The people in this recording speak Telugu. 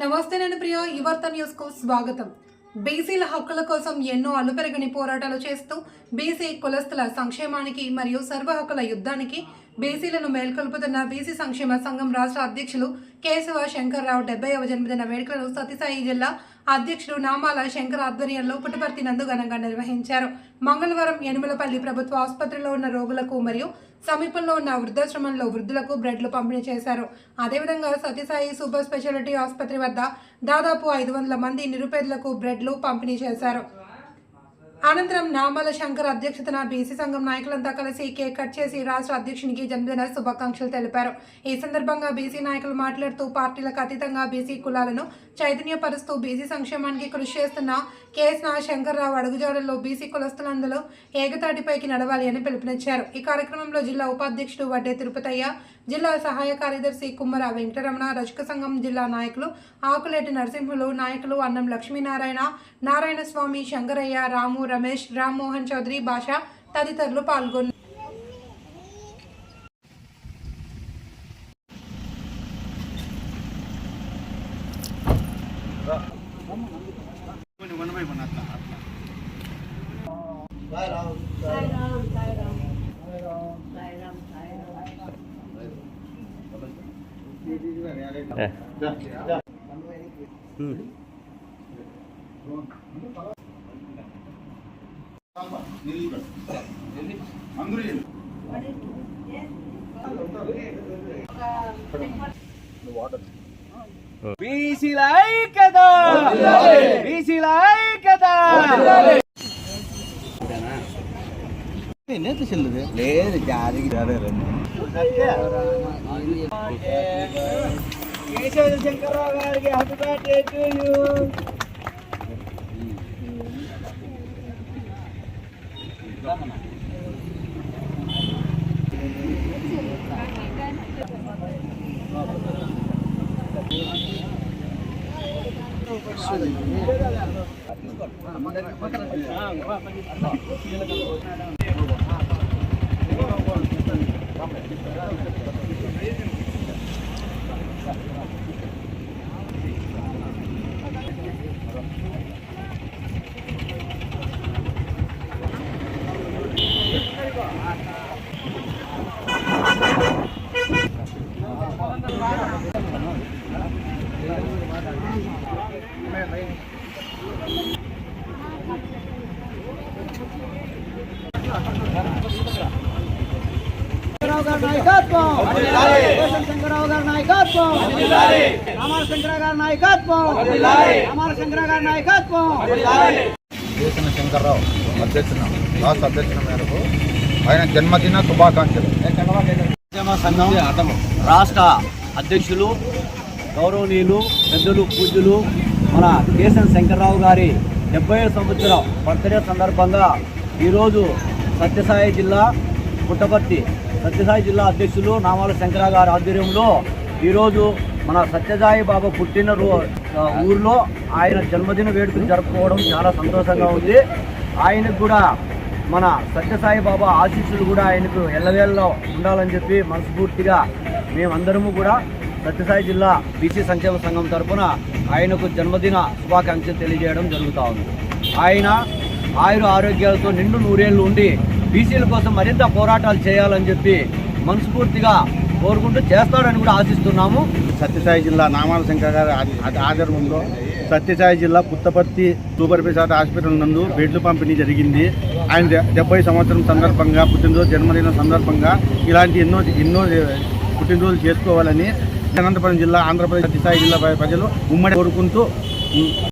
నమస్తే నేను ప్రియ యువర్త న్యూస్ స్వాగతం. బీసీల హక్కుల కోసం ఎన్నో అలుపెరగని పోరాటాలు చేస్తూ బీసీ కులస్తుల సంక్షేమానికి మరియు సర్వ హక్కుల యుద్ధానికి బీసీలను మేల్కొల్పుతున్న బీసీ సంక్షేమ సంఘం రాష్ట్ర అధ్యక్షులు కేశవ శంకర్రావు డెబ్బైవ జన్మదిన వేడుకలను సత్యసాయి జిల్లా అధ్యక్షుడు నామాల శంకర్ ఆధ్వర్యంలో పుట్టపర్తి నందు ఘనంగా నిర్వహించారు. మంగళవారం యనుమలపల్లి ప్రభుత్వ ఆసుపత్రిలో ఉన్న రోగులకు మరియు సమీపంలో ఉన్న వృద్ధాశ్రమంలో వృద్ధులకు బ్రెడ్లు పంపిణీ చేశారు. అదేవిధంగా సత్యసాయి సూపర్ స్పెషాలిటీ ఆసుపత్రి వద్ద దాదాపు ఐదు వందల మంది నిరుపేదలకు బ్రెడ్లు పంపిణీ చేశారు. అనంతరం నామాల శంకర్ అధ్యక్షతన బీసీ సంఘం నాయకులంతా కలిసి కేక్ కట్ చేసి రాష్ట్ర అధ్యక్షునికి జన్మదిన శుభాకాంక్షలు తెలిపారు. ఈ సందర్భంగా బీసీ నాయకులు మాట్లాడుతూ పార్టీలకు అతీతంగా బీసీ కులాలను చైతన్యపరుస్తూ బీసీ సంక్షేమానికి కృషి చేస్తున్న కేఎస్ శంకర్రావు అడుగుజాడల్లో బీసీ కులస్తులందరూ ఏకతాటిపైకి నడవాలి అని పిలుపునిచ్చారు. ఈ కార్యక్రమంలో జిల్లా ఉపాధ్యక్షుడు వడ్డే తిరుపతయ్య జిల్లా సహాయ కార్యదర్శి కుమ్మర వెంకటరమణ రజక సంఘం జిల్లా నాయకులు ఆకులేటి నరసింహులు నాయకులు అన్నం లక్ష్మీనారాయణ నారాయణ స్వామి శంకరయ్య రాము రమేష్ రామ్మోహన్ చౌదరి భాష తదితరులు పాల్గొన్నారు. బీసీల ఐక్యత! బీసీల ఐక్యత! లేదు జారికి కేశవ శంకర్రావు గారికి happy birthday to you Shankararao గారి నాయకత్వం. శంకరరావు గారి నాయకత్వం. రామాల శంకర గారి నాయకత్వం. రామాల శంకర గారి నాయకత్వం. కేసన శంకర్రావు అధ్యక్షున రాష్ట్ర అధ్యక్షుల మేరకు ఆయన జన్మదిన శుభాకాంక్షలు. సంఘం రాష్ట్ర అధ్యక్షులు గౌరవనీయులు పెద్దలు పూజ్యులు మన కేసన్ శంకర్రావు గారి డెబ్బై సంవత్సరం బర్త్డే సందర్భంగా ఈరోజు సత్యసాయి జిల్లా పుట్టపర్తి సత్యసాయి జిల్లా అధ్యక్షులు నామాల శంకర గారి ఆధ్వర్యంలో ఈరోజు మన సత్యసాయి బాబా పుట్టిన ఊర్లో ఆయన జన్మదిన వేడుకలు జరుపుకోవడం చాలా సంతోషంగా ఉంది. ఆయనకు కూడా మన సత్యసాయి బాబా ఆశీస్సులు కూడా ఆయనకు ఎల్లవేళ్ళలో ఉండాలని చెప్పి మనస్ఫూర్తిగా మేమందరము కూడా సత్యసాయి జిల్లా బీసీ సంక్షేమ సంఘం తరఫున ఆయనకు జన్మదిన శుభాకాంక్షలు తెలియజేయడం జరుగుతూ ఉంది. ఆయన ఆయుర ఆరోగ్యాలతో నిండు నూరేళ్ళు ఉండి బీసీల కోసం మరింత పోరాటాలు చేయాలని చెప్పి మనస్ఫూర్తిగా కోరుకుంటూ చేస్తాడని కూడా ఆశిస్తున్నాము. సత్యసాయి జిల్లా నామాల శంకర్ గారి ఆ- సత్యసాయి జిల్లా పుత్తపర్తి సూపర్ స్పెషాలిటీ హాస్పిటల్ నందు బెడ్లు పంపిణీ జరిగింది. ఆయన డెబ్బై సంవత్సరం సందర్భంగా పుట్టినరోజు జన్మదిన సందర్భంగా ఇలాంటి ఎన్నో ఎన్నో పుట్టినరోజులు చేసుకోవాలని అనంతపురం జిల్లా ఆంధ్రప్రదేశ్ సత్యసాయి జిల్లా ప్రజలు ఉమ్మడి కోరుకుంటూ